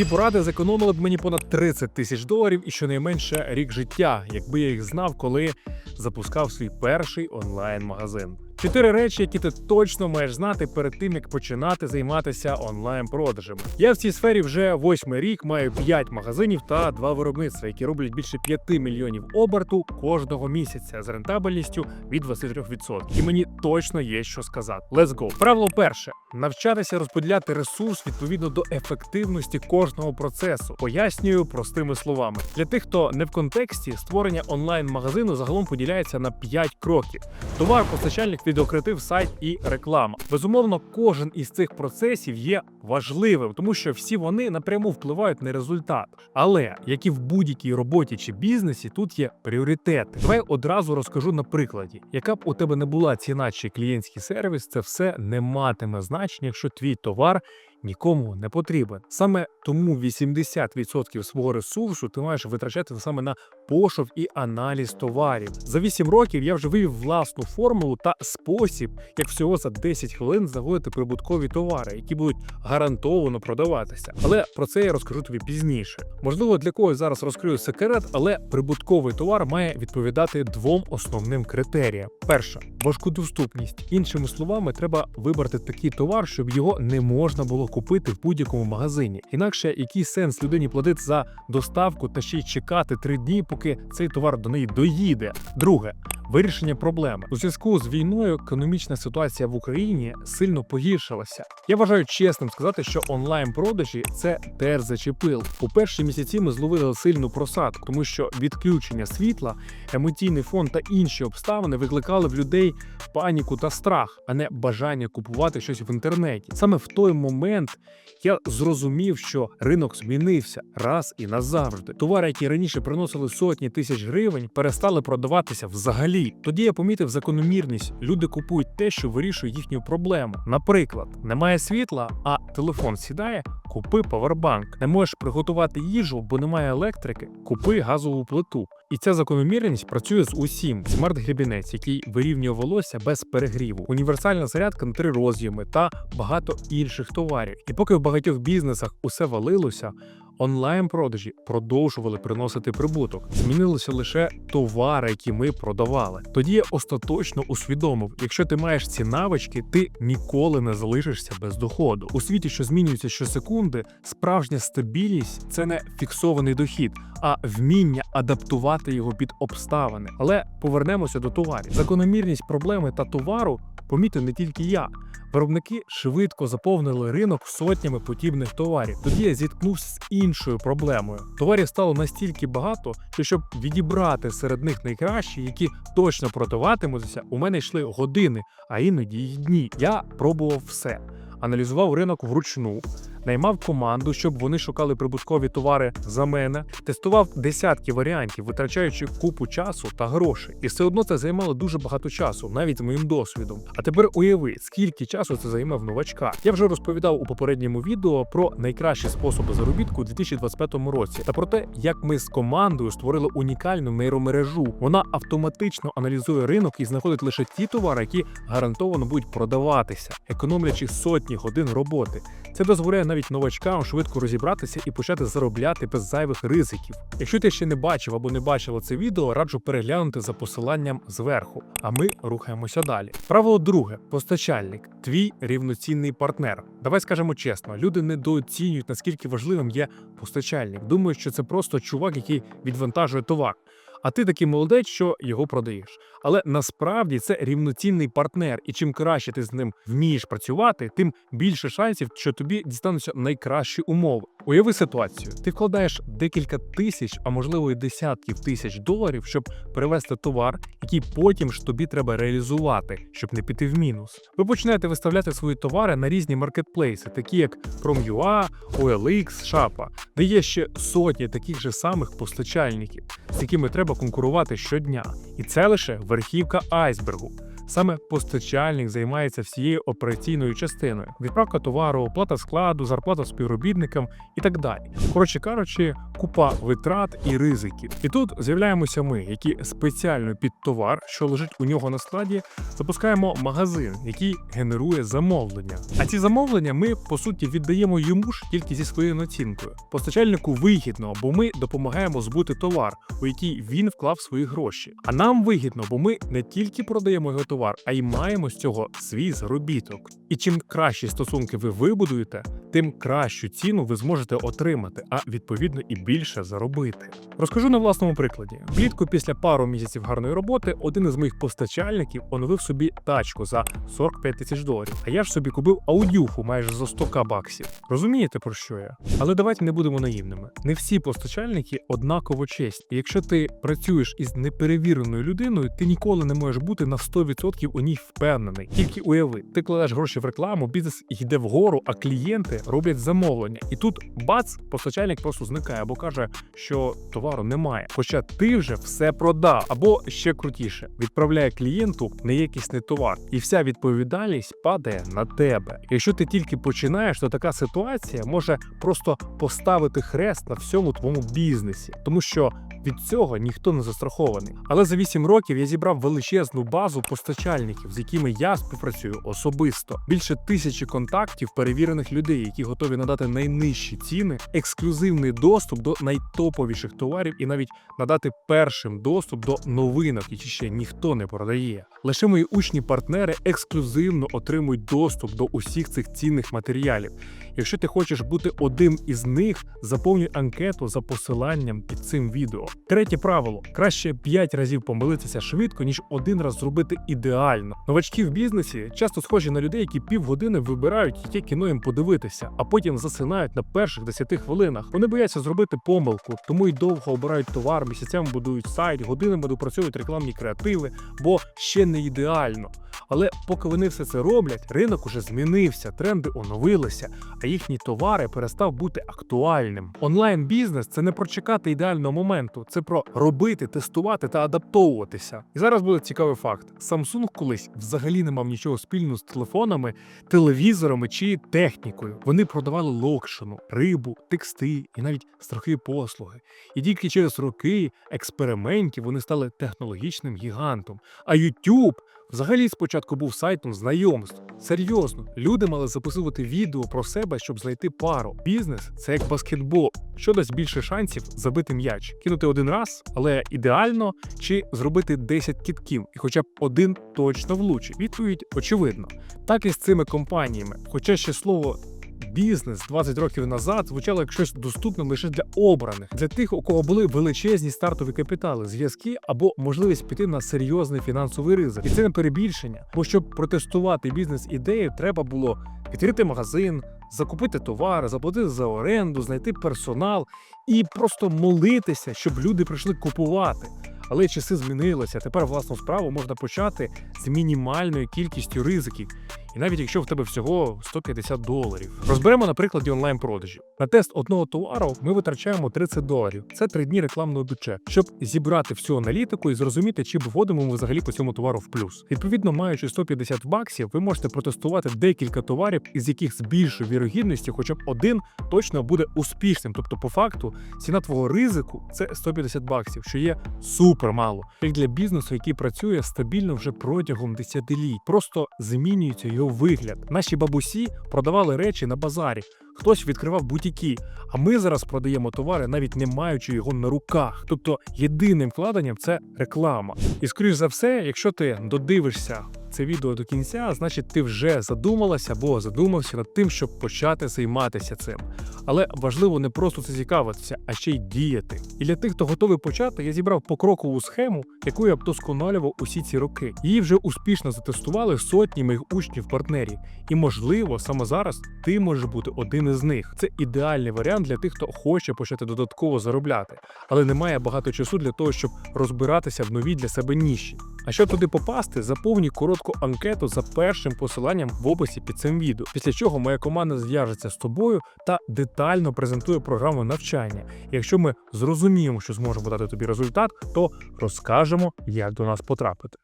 Ці поради зекономили б мені понад 30 тисяч доларів і щонайменше рік життя, якби я їх знав, коли запускав свій перший онлайн-магазин. Чотири речі, які ти точно маєш знати перед тим, як починати займатися онлайн-продажами. Я в цій сфері вже восьмий рік маю 5 магазинів та два виробництва, які роблять більше 5 мільйонів оберту кожного місяця з рентабельністю від 23%. І мені точно є що сказати. Let's go. Правило перше: навчатися розподіляти ресурс відповідно до ефективності кожного процесу. Пояснюю простими словами. Для тих, хто не в контексті, створення онлайн-магазину загалом поділяється на 5 кроків: товар, постачальник, відеокреатив, сайт і реклама. Безумовно, кожен із цих процесів є важливим, тому що всі вони напряму впливають на результат. Але як і в будь-якій роботі чи бізнесі, тут є пріоритети. Давай одразу розкажу на прикладі, яка б у тебе не була ціна чи клієнтський сервіс, це все не матиме значення, якщо твій товар нікому не потрібен. Саме тому 80% свого ресурсу ти маєш витрачати саме на пошук і аналіз товарів. За 8 років я вже вивів власну формулу та спосіб, як всього за 10 хвилин знаходити прибуткові товари, які будуть гарантовано продаватися. Але про це я розкажу тобі пізніше. Можливо, для когось зараз розкрию секрет, але прибутковий товар має відповідати двом основним критеріям: перша важкодоступність. Іншими словами, треба вибрати такий товар, щоб його не можна було купити в будь-якому магазині. Інакше який сенс людині платити за доставку та ще й чекати три дні, поки цей товар до неї доїде. Друге. Вирішення проблеми у зв'язку з війною економічна ситуація в Україні сильно погіршилася. Я вважаю чесним сказати, що онлайн-продажі це теж зачепил. У перші місяці ми зловили сильну просадку, тому що відключення світла, емоційний фон та інші обставини викликали в людей паніку та страх, а не бажання купувати щось в інтернеті. Саме в той момент я зрозумів, що ринок змінився раз і назавжди. Товари, які раніше приносили сотні тисяч гривень, перестали продаватися взагалі. Тоді я помітив закономірність. Люди купують те, що вирішує їхню проблему. Наприклад, немає світла, а телефон сідає. Купи павербанк. Не можеш приготувати їжу, бо немає електрики. Купи газову плиту. І ця закономірність працює з усім. Смарт-грібінець, який вирівнює волосся без перегріву, універсальна зарядка на три роз'єми та багато інших товарів. І поки в багатьох бізнесах усе валилося, онлайн-продажі продовжували приносити прибуток. Змінилися лише товари, які ми продавали. Тоді я остаточно усвідомив, якщо ти маєш ці навички, ти ніколи не залишишся без доходу. У світі, що змінюється щосекунди, справжня стабільність це не фіксований дохід, а вміння адаптувати його під обставини. Але повернемося до товарів. Закономірність проблеми та товару помітив не тільки я. Виробники швидко заповнили ринок сотнями подібних товарів. Тоді я зіткнувся з іншою проблемою. Товарів стало настільки багато, що щоб відібрати серед них найкращі, які точно продаватимуться, у мене йшли години, а іноді й дні. Я пробував все. Аналізував ринок вручну, наймав команду, щоб вони шукали прибуткові товари за мене, тестував десятки варіантів, витрачаючи купу часу та грошей. І все одно це займало дуже багато часу, навіть з моїм досвідом. А тепер уяви, скільки часу це займе в новачка. Я вже розповідав у попередньому відео про найкращі способи заробітку у 2025 році та про те, як ми з командою створили унікальну нейромережу. Вона автоматично аналізує ринок і знаходить лише ті товари, які гарантовано будуть продаватися, економлячи сотні годин роботи. Це дозволяє навіть новачкам швидко розібратися і почати заробляти без зайвих ризиків. Якщо ти ще не бачив або не бачила це відео, раджу переглянути за посиланням зверху. А ми рухаємося далі. Правило друге: постачальник, твій рівноцінний партнер. Давай скажемо чесно, люди недооцінюють наскільки важливим є постачальник. Думають, що це просто чувак, який відвантажує товар. А ти такий молодець, що його продаєш. Але насправді це рівноцінний партнер, і чим краще ти з ним вмієш працювати, тим більше шансів, що тобі дістануться найкращі умови. Уяви ситуацію: ти вкладаєш декілька тисяч, а можливо і десятків тисяч доларів, щоб привезти товар, який потім ж тобі треба реалізувати, щоб не піти в мінус. Ви починаєте виставляти свої товари на різні маркетплейси, такі як Prom.ua, OLX, Shoppa, де є ще сотні таких же самих постачальників, з якими треба конкурувати щодня. І це лише верхівка айсбергу. Саме постачальник займається всією операційною частиною: відправка товару, оплата складу, зарплата співробітникам і так далі. Коротше кажучи, купа витрат і ризиків. І тут з'являємося ми, які спеціально під товар, що лежить у нього на складі, запускаємо магазин, який генерує замовлення. А ці замовлення ми по суті віддаємо йому ж тільки зі своєю націнкою. Постачальнику вигідно, бо ми допомагаємо збути товар, у який він вклав свої гроші. А нам вигідно, бо ми не тільки продаємо його товар, а й маємо з цього свій заробіток. І чим кращі стосунки ви вибудуєте, тим кращу ціну ви зможете отримати, а відповідно і більше заробити. Розкажу на власному прикладі. Влітку після пару місяців гарної роботи один із моїх постачальників оновив собі тачку за 45 тисяч доларів. А я ж собі купив аудюху майже за 100к баксів. Розумієте про що я? Але давайте не будемо наївними. Не всі постачальники однаково чесні. Якщо ти працюєш із неперевіреною людиною, ти ніколи не можеш бути на 100% у ній впевнений. Тільки уяви, ти кладеш гроші в рекламу, бізнес йде вгору, а клієнти роблять замовлення. І тут бац, постачальник просто зникає або каже, що товару немає. Хоча ти вже все продав, або ще крутіше, відправляє клієнту неякісний товар, і вся відповідальність падає на тебе. Якщо ти тільки починаєш, то така ситуація може просто поставити хрест на всьому твоєму бізнесі, тому що від цього ніхто не застрахований. Але за 8 років я зібрав величезну базу постачальників, з якими я співпрацюю особисто. Більше тисячі контактів перевірених людей, які готові надати найнижчі ціни, ексклюзивний доступ до найтоповіших товарів і навіть надати першим доступ до новинок, які ще ніхто не продає. Лише мої учні-партнери ексклюзивно отримують доступ до усіх цих цінних матеріалів. Якщо ти хочеш бути одним із них, заповнюй анкету за посиланням під цим відео. Третє правило: краще 5 разів помилитися швидко, ніж один раз зробити ідеально. Новачки в бізнесі часто схожі на людей, які півгодини вибирають, яке кіно їм подивитися, а потім засинають на перших 10 хвилинах. Вони бояться зробити помилку, тому й довго обирають товар, місяцями будують сайт, годинами допрацьовують рекламні креативи, бо ще не ідеально. Але поки вони все це роблять, ринок уже змінився, тренди оновилися, а їхні товари перестав бути актуальним. Онлайн бізнес це не про чекати ідеального моменту, це про робити, тестувати та адаптовуватися. І зараз буде цікавий факт: Samsung колись взагалі не мав нічого спільного з телефонами, телевізорами чи технікою. Вони продавали локшину, рибу, тексти і навіть страхи послуги. І тільки через роки експериментів вони стали технологічним гігантом. А YouTube взагалі спочатку був сайтом знайомств. Серйозно, люди мали записувати відео про себе, щоб знайти пару. Бізнес це як баскетбол, що дасть більше шансів забити м'яч, кинути один раз, але ідеально, чи зробити 10 кітків, і хоча б один точно влучить. Відповідь очевидно. Так і з цими компаніями. Хоча ще слово. Бізнес 20 років назад звучало як щось доступне лише для обраних, для тих, у кого були величезні стартові капітали, зв'язки або можливість піти на серйозний фінансовий ризик. І це не перебільшення. Бо щоб протестувати бізнес-ідею, треба було відкрити магазин, закупити товари, заплатити за оренду, знайти персонал і просто молитися, щоб люди прийшли купувати. Але часи змінилися. Тепер власну справу можна почати з мінімальною кількістю ризиків. І навіть якщо в тебе всього 150 доларів. Розберемо на прикладі онлайн-продажів. На тест одного товару ми витрачаємо 30 доларів. Це 3 дні рекламного бюджету, щоб зібрати всю аналітику і зрозуміти, чи виводимо ми взагалі по цьому товару в плюс. Відповідно, маючи 150 баксів, ви можете протестувати декілька товарів, із яких з більшою вірогідністю, хоча б один точно буде успішним. Тобто, по факту, ціна твого ризику це 150 баксів, що є супер мало. Як для бізнесу, який працює стабільно вже протягом десятиліть, просто змінюється його вигляд. Наші бабусі продавали речі на базарі. Хтось відкривав бутіки, а ми зараз продаємо товари, навіть не маючи його на руках. Тобто єдиним вкладенням це реклама. І скоріш за все, якщо ти додивишся це відео до кінця, значить ти вже задумалася або задумався над тим, щоб почати займатися цим. Але важливо не просто це цікавитися, а ще й діяти. І для тих, хто готовий почати, я зібрав покрокову схему, яку я вдосконалював усі ці роки. Її вже успішно затестували сотні моїх учнів-партнерів. І можливо, саме зараз ти можеш бути один із них. Це ідеальний варіант для тих, хто хоче почати додатково заробляти, але не має багато часу для того, щоб розбиратися в новій для себе ніші. А щоб туди попасти, заповнюй коротку анкету за першим посиланням в описі під цим відео. Після чого моя команда зв'яжеться з тобою та детально презентує програму навчання. Якщо ми зрозуміємо, що зможемо дати тобі результат, то розкажемо, як до нас потрапити.